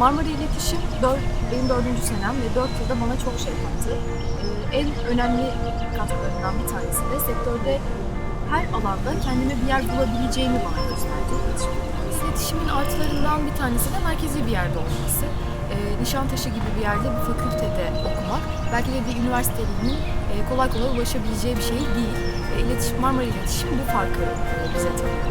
Marmara İletişim 4, benim dördüncü senem ve 4 yılda bana çok şey kattı. Ee, en önemli katkılarından bir tanesi de sektörde her alanda kendime bir yer bulabileceğimi bana gösterdi iletişim. İletişimin artılarından bir tanesi de merkezi bir yerde olması. Ee, Nişantaşı gibi bir yerde bir fakültede okumak belki de bir üniversitenin e, kolay kolay ulaşabileceği bir şey değil. E, İletişim, Marmara İletişim bu farkı e, bize tanıyor.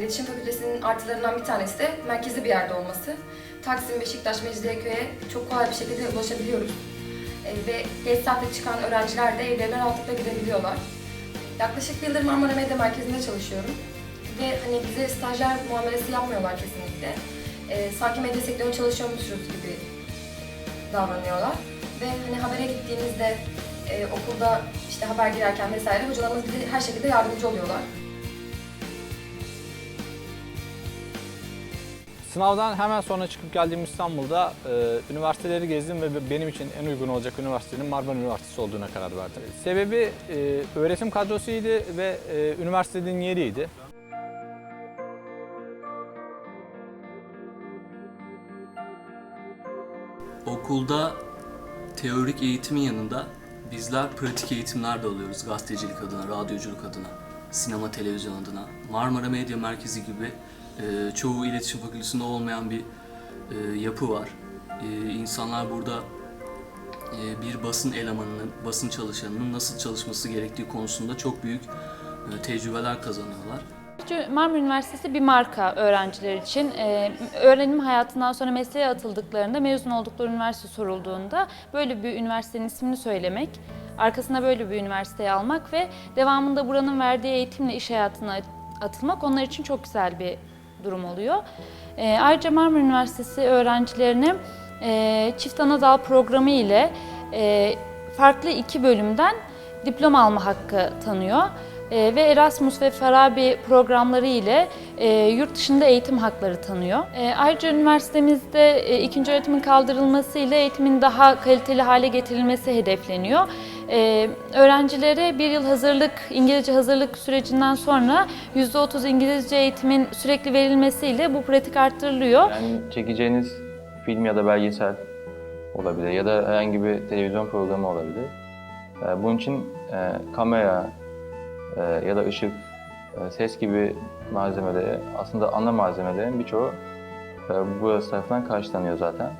İletişim Fakültesi'nin artılarından bir tanesi de merkezi bir yerde olması. Taksim, Beşiktaş, Mecidiyeköy'e çok kolay bir şekilde ulaşabiliyoruz. E, ve geç saatte çıkan öğrenciler de evlerine rahatlıkla gidebiliyorlar. Yaklaşık bir yıldır Marmara Medya Merkezi'nde çalışıyorum. Ve hani bize stajyer muamelesi yapmıyorlar kesinlikle. E, sanki medya sektöründe çalışıyormuşuz gibi davranıyorlar. Ve hani habere gittiğimizde e, okulda işte haber girerken vesaire hocalarımız bize her şekilde yardımcı oluyorlar. Sınavdan hemen sonra çıkıp geldiğim İstanbul'da e, üniversiteleri gezdim ve benim için en uygun olacak üniversitenin Marmara Üniversitesi olduğuna karar verdim. Sebebi e, öğretim kadrosuydu ve e, üniversitenin yeriydi. Okulda teorik eğitimin yanında bizler pratik eğitimler de alıyoruz. Gazetecilik adına, radyoculuk adına, sinema, televizyon adına. Marmara Medya Merkezi gibi e, çoğu iletişim fakültesinde olmayan bir e, yapı var. E, insanlar burada e, bir basın elemanının, basın çalışanının nasıl çalışması gerektiği konusunda çok büyük e, tecrübeler kazanıyorlar. Marmara Üniversitesi bir marka öğrenciler için. Ee, öğrenim hayatından sonra mesleğe atıldıklarında, mezun oldukları üniversite sorulduğunda böyle bir üniversitenin ismini söylemek, arkasına böyle bir üniversiteyi almak ve devamında buranın verdiği eğitimle iş hayatına atılmak onlar için çok güzel bir durum oluyor. Ee, ayrıca Marmara Üniversitesi öğrencilerini e, çift ana dal programı ile e, farklı iki bölümden diploma alma hakkı tanıyor. E, ve Erasmus ve Farabi programları ile e, yurt dışında eğitim hakları tanıyor. E, ayrıca üniversitemizde e, ikinci öğretimin kaldırılması ile eğitimin daha kaliteli hale getirilmesi hedefleniyor. Öğrencilere bir yıl hazırlık, İngilizce hazırlık sürecinden sonra %30 İngilizce eğitimin sürekli verilmesiyle bu pratik arttırılıyor. Yani çekeceğiniz film ya da belgesel olabilir ya da herhangi bir televizyon programı olabilir. Ee, Bunun için kamera e, ya da ışık, e, ses gibi malzemeleri aslında ana malzemelerin birçoğu e, burası tarafından karşılanıyor zaten.